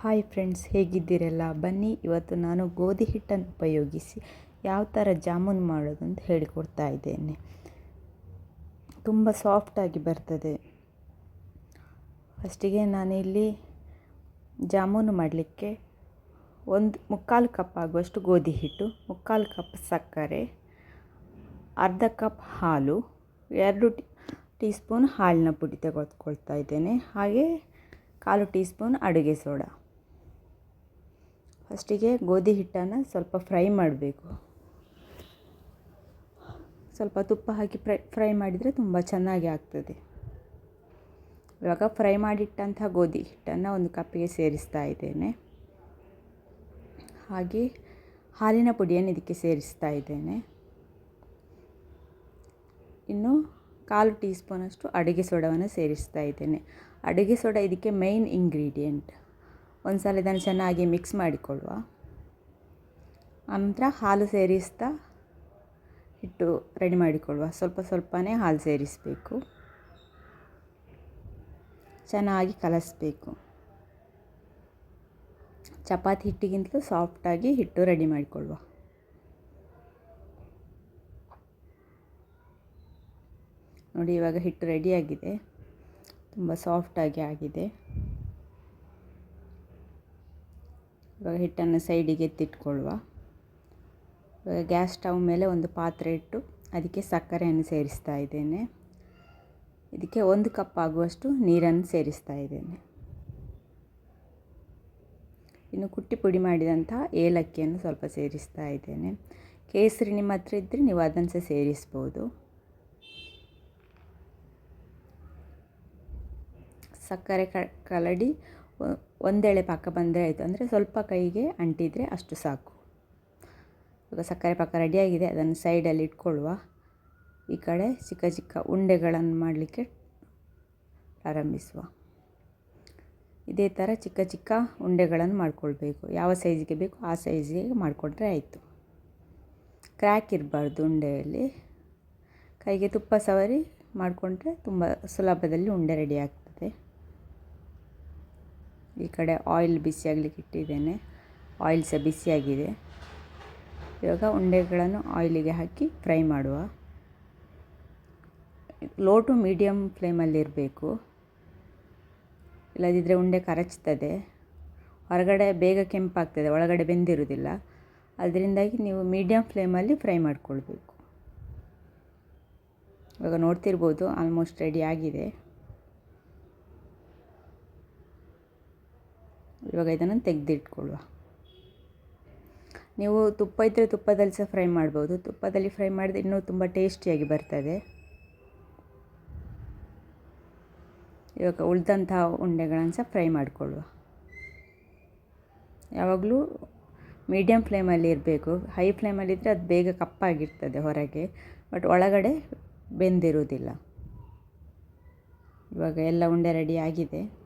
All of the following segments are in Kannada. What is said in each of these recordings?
Hi friends, ಹೇಗಿದ್ದೀರಲ್ಲ? ಬನ್ನಿ, ಇವತ್ತು ನಾನು ಗೋಧಿ ಹಿಟ್ಟನ್ನು ಉಪಯೋಗಿಸಿ ಯಾವ ಥರ ಜಾಮೂನ್ ಮಾಡೋದು ಅಂತ ಹೇಳಿಕೊಡ್ತಾ ಇದ್ದೇನೆ. ತುಂಬ ಸಾಫ್ಟಾಗಿ ಬರ್ತದೆ. ಫಸ್ಟಿಗೆ ನಾನಿಲ್ಲಿ ಜಾಮೂನು ಮಾಡಲಿಕ್ಕೆ ಒಂದು ಮುಕ್ಕಾಲು ಕಪ್ ಆಗುವಷ್ಟು ಗೋಧಿ ಹಿಟ್ಟು, ಮುಕ್ಕಾಲು ಕಪ್ ಸಕ್ಕರೆ, ಅರ್ಧ ಕಪ್ ಹಾಲು, ಎರಡು ಟೀ ಸ್ಪೂನ್ ಹಾಲಿನ ಪುಡಿ ತೆಗೆದುಕೊಳ್ತಾ ಇದ್ದೇನೆ. ಹಾಗೆ ಕಾಲು ಟೀ ಸ್ಪೂನ್ ಅಡುಗೆ ಸೋಡಾ. ಫಸ್ಟಿಗೆ ಗೋಧಿ ಹಿಟ್ಟನ್ನು ಸ್ವಲ್ಪ ಫ್ರೈ ಮಾಡಬೇಕು. ಸ್ವಲ್ಪ ತುಪ್ಪ ಹಾಕಿ ಫ್ರೈ ಫ್ರೈ ಮಾಡಿದರೆ ತುಂಬ ಚೆನ್ನಾಗಿ ಆಗ್ತದೆ. ಇವಾಗ ಫ್ರೈ ಮಾಡಿಟ್ಟಂಥ ಗೋಧಿ ಹಿಟ್ಟನ್ನು ಒಂದು ಕಪ್ಪಿಗೆ ಸೇರಿಸ್ತಾ ಇದ್ದೇನೆ. ಹಾಗೆ ಹಾಲಿನ ಪುಡಿಯನ್ನು ಇದಕ್ಕೆ ಸೇರಿಸ್ತಾ ಇದ್ದೇನೆ. ಇನ್ನು ಕಾಲು ಟೀ ಸ್ಪೂನಷ್ಟು ಅಡುಗೆ ಸೋಡವನ್ನು ಸೇರಿಸ್ತಾ ಇದ್ದೇನೆ. ಅಡುಗೆ ಸೋಡ ಇದಕ್ಕೆ ಮೈನ್ ಇಂಗ್ರೀಡಿಯೆಂಟ್ ಒಂದು ಸಲ ಇದನ್ನು ಚೆನ್ನಾಗಿ ಮಿಕ್ಸ್ ಮಾಡಿಕೊಳ್ಳುವ. ನಂತರ ಹಾಲು ಸೇರಿಸ್ತಾ ಹಿಟ್ಟು ರೆಡಿ ಮಾಡಿಕೊಳ್ಳುವ. ಸ್ವಲ್ಪ ಸ್ವಲ್ಪನೇ ಹಾಲು ಸೇರಿಸಬೇಕು. ಚೆನ್ನಾಗಿ ಕಲಸಬೇಕು. ಚಪಾತಿ ಹಿಟ್ಟಿಗಿಂತಲೂ ಸಾಫ್ಟಾಗಿ ಹಿಟ್ಟು ರೆಡಿ ಮಾಡಿಕೊಳ್ಳುವ. ನೋಡಿ ಇವಾಗ ಹಿಟ್ಟು ರೆಡಿಯಾಗಿದೆ. ತುಂಬ ಸಾಫ್ಟಾಗಿ ಆಗಿದೆ. ಇವಾಗ ಹಿಟ್ಟನ್ನು ಸೈಡಿಗೆ ಎತ್ತಿಟ್ಕೊಳ್ಳುವ ಗ್ಯಾಸ್ ಸ್ಟವ್ ಮೇಲೆ ಒಂದು ಪಾತ್ರೆ ಇಟ್ಟು ಅದಕ್ಕೆ ಸಕ್ಕರೆಯನ್ನು ಸೇರಿಸ್ತಾ ಇದ್ದೇನೆ. ಇದಕ್ಕೆ ಒಂದು ಕಪ್ ಆಗುವಷ್ಟು ನೀರನ್ನು ಸೇರಿಸ್ತಾ ಇದ್ದೇನೆ. ಇನ್ನು ಕುಟ್ಟಿ ಪುಡಿ ಮಾಡಿದಂಥ ಏಲಕ್ಕಿಯನ್ನು ಸ್ವಲ್ಪ ಸೇರಿಸ್ತಾ ಇದ್ದೇನೆ. ಕೇಸರಿ ನಿಮ್ಮ ಹತ್ರ ಇದ್ದರೆ ನೀವು ಅದನ್ನು ಸಹ ಸೇರಿಸ್ಬೋದು. ಸಕ್ಕರೆ ಕಲಡಿ ಒಂದೆಳೆ ಪಾಕ ಬಂದರೆ ಆಯಿತು. ಅಂದರೆ ಸ್ವಲ್ಪ ಕೈಗೆ ಅಂಟಿದರೆ ಅಷ್ಟು ಸಾಕು. ಇವಾಗ ಸಕ್ಕರೆ ಪಾಕ ರೆಡಿಯಾಗಿದೆ. ಅದನ್ನು ಸೈಡಲ್ಲಿ ಇಟ್ಕೊಳ್ಳುವ. ಈ ಕಡೆ ಚಿಕ್ಕ ಚಿಕ್ಕ ಉಂಡೆಗಳನ್ನು ಮಾಡಲಿಕ್ಕೆ ಪ್ರಾರಂಭಿಸುವ. ಇದೇ ಥರ ಚಿಕ್ಕ ಚಿಕ್ಕ ಉಂಡೆಗಳನ್ನು ಮಾಡಿಕೊಳ್ಬೇಕು. ಯಾವ ಸೈಜಿಗೆ ಬೇಕು ಆ ಸೈಜಿಗೆ ಮಾಡಿಕೊಂಡ್ರೆ ಆಯಿತು. ಕ್ರ್ಯಾಕ್ ಇರಬಾರ್ದು ಉಂಡೆಯಲ್ಲಿ. ಕೈಗೆ ತುಪ್ಪ ಸವರಿ ಮಾಡಿಕೊಂಡ್ರೆ ತುಂಬ ಸುಲಭದಲ್ಲಿ ಉಂಡೆ ರೆಡಿ ಆಗ್ತದೆ. ಈ ಕಡೆ ಆಯಿಲ್ ಬಿಸಿಯಾಗಲಿಕ್ಕೆ ಇಟ್ಟಿದ್ದೇನೆ. ಆಯಿಲ್ ಸಹ ಬಿಸಿಯಾಗಿದೆ. ಇವಾಗ ಉಂಡೆಗಳನ್ನು ಆಯಿಲಿಗೆ ಹಾಕಿ ಫ್ರೈ ಮಾಡುವ. ಲೋ ಟು ಮೀಡಿಯಮ್ ಫ್ಲೇಮಲ್ಲಿರಬೇಕು ಇಲ್ಲದಿದ್ದರೆ ಉಂಡೆ ಕರಚ್ತದೆ. ಹೊರಗಡೆ ಬೇಗ ಕೆಂಪಾಗ್ತದೆ, ಒಳಗಡೆ ಬೆಂದಿರುವುದಿಲ್ಲ. ಅದರಿಂದಾಗಿ ನೀವು ಮೀಡಿಯಮ್ ಫ್ಲೇಮಲ್ಲಿ ಫ್ರೈ ಮಾಡಿಕೊಳ್ಬೇಕು. ಇವಾಗ ನೋಡ್ತಿರ್ಬೋದು ಆಲ್ಮೋಸ್ಟ್ ರೆಡಿ ಆಗಿದೆ. ಇವಾಗ ಇದನ್ನು ತೆಗೆದಿಟ್ಕೊಳ್ಳುವ. ನೀವು ತುಪ್ಪ ಇದ್ದರೆ ತುಪ್ಪದಲ್ಲಿ ಸಹ ಫ್ರೈ ಮಾಡ್ಬೋದು. ತುಪ್ಪದಲ್ಲಿ ಫ್ರೈ ಮಾಡಿದ್ರೆ ಇನ್ನೂ ತುಂಬ ಟೇಸ್ಟಿಯಾಗಿ ಬರ್ತದೆ. ಇವಾಗ ಉಳಿದಂತಹ ಉಂಡೆಗಳನ್ನು ಸಹ ಫ್ರೈ ಮಾಡಿಕೊಳ್ಳುವ. ಯಾವಾಗಲೂ ಮೀಡಿಯಮ್ ಫ್ಲೇಮಲ್ಲಿ ಇರಬೇಕು. ಹೈ ಫ್ಲೇಮಲ್ಲಿದ್ದರೆ ಅದು ಬೇಗ ಕಪ್ಪಾಗಿರ್ತದೆ ಹೊರಗೆ. ಬಟ್ ಒಳಗಡೆ ಬೆಂದಿರುವುದಿಲ್ಲ. ಇವಾಗ ಎಲ್ಲ ಉಂಡೆ ರೆಡಿ ಆಗಿದೆ.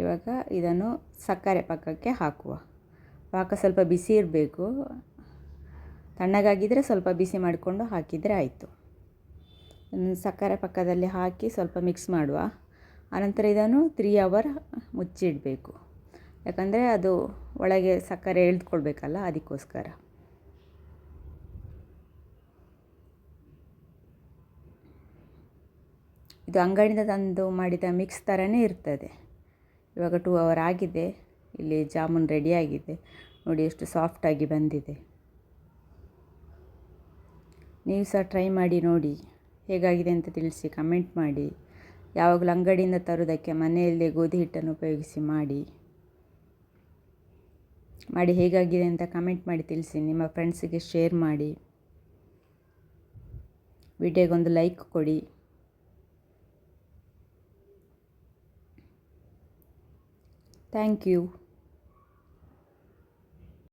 ಇವಾಗ ಇದನ್ನು ಸಕ್ಕರೆ ಪಾಕಕ್ಕೆ ಹಾಕುವ. ಪಾಕ ಸ್ವಲ್ಪ ಬಿಸಿ ಇರಬೇಕು. ತಣ್ಣಗಾಗಿದ್ದರೆ ಸ್ವಲ್ಪ ಬಿಸಿ ಮಾಡಿಕೊಂಡು ಹಾಕಿದರೆ ಆಯಿತು. ಸಕ್ಕರೆ ಪಕ್ಕದಲ್ಲಿ ಹಾಕಿ ಸ್ವಲ್ಪ ಮಿಕ್ಸ್ ಮಾಡುವ. ಆನಂತರ ಇದನ್ನು ತ್ರೀ ಅವರ್ ಮುಚ್ಚಿಡಬೇಕು. ಯಾಕಂದರೆ ಅದು ಒಳಗೆ ಸಕ್ಕರೆ ಎಳೆದುಕೊಳ್ಬೇಕಲ್ಲ, ಅದಕ್ಕೋಸ್ಕರ. ಇದು ಅಂಗಡಿಯಿಂದ ತಂದು ಮಾಡಿದ ಮಿಕ್ಸ್ ಥರನೇ ಇರ್ತದೆ. ಇವಾಗ ಟೂ ಅವರ್ ಆಗಿದೆ. ಇಲ್ಲಿ ಜಾಮೂನ್ ರೆಡಿಯಾಗಿದೆ ನೋಡಿ ಎಷ್ಟು ಸಾಫ್ಟಾಗಿ ಬಂದಿದೆ. ನೀವು ಸಹ ಟ್ರೈ ಮಾಡಿ ನೋಡಿ. ಹೇಗಾಗಿದೆ ಅಂತ ತಿಳಿಸಿ ಕಮೆಂಟ್ ಮಾಡಿ. ಯಾವಾಗಲೂ ಅಂಗಡಿಯಿಂದ ತರೋದಕ್ಕೆ ಮನೆಯಲ್ಲೇ ಗೋಧಿ ಹಿಟ್ಟನ್ನು ಉಪಯೋಗಿಸಿ ಮಾಡಿ. ಮಾಡಿ ಹೇಗಾಗಿದೆ ಅಂತ ಕಮೆಂಟ್ ಮಾಡಿ ತಿಳಿಸಿ. ನಿಮ್ಮ ಫ್ರೆಂಡ್ಸಿಗೆ ಶೇರ್ ಮಾಡಿ. ವಿಡಿಯೋಗೊಂದು ಲೈಕ್ ಕೊಡಿ. Thank you.